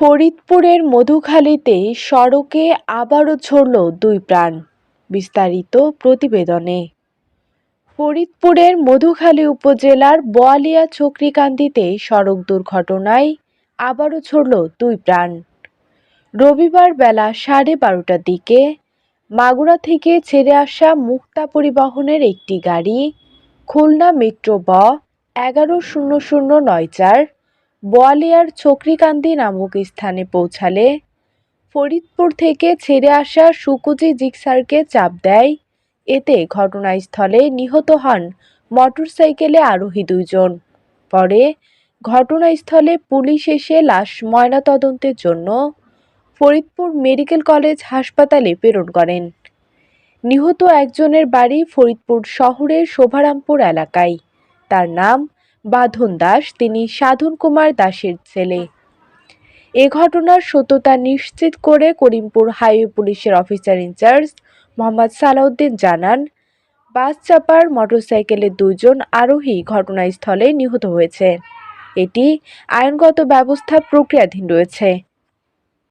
ফরিদপুরের মধুখালীতে সড়কে আবারও ঝরল দুই প্রাণ। বিস্তারিত প্রতিবেদনে। ফরিদপুরের মধুখালী উপজেলার বোয়ালিয়া চক্রিকান্দিতে সড়ক দুর্ঘটনায় আবারও ঝরল দুই প্রাণ। রবিবার বেলা সাড়ে বারোটার দিকে মাগুরা থেকে ছেড়ে আসা মুক্তা পরিবহনের একটি গাড়ি খুলনা মেট্রো ব এগারো শূন্য শূন্য নয় চার বোয়ালিয়ার চক্রিকান্দি নামক স্থানে পৌঁছালে ফরিদপুর থেকে ছেড়ে আসা সুকুচি জিক্সারকে চাপ দেয়। এতে ঘটনাস্থলে নিহত হন মোটরসাইকেলে আরোহী দুইজন। পরে ঘটনাস্থলে পুলিশ এসে লাশ ময়নাতদন্তের জন্য ফরিদপুর মেডিকেল কলেজ হাসপাতালে প্রেরণ করেন। নিহত একজনের বাড়ি ফরিদপুর শহরের শোভারামপুর এলাকায়। তার নাম বাঁধন দাস, তিনি সাধন কুমার দাসের ছেলে। এ ঘটনার সত্যতা নিশ্চিত করে করিমপুর হাইওয়ে পুলিশের officer in charge Mohammad Salauddin জানান, বাস চাপার মোটরসাইকেলে দুজন আরোহী ঘটনাস্থলে নিহত হয়েছে। এটি আইনগত ব্যবস্থা প্রক্রিয়াধীন রয়েছে।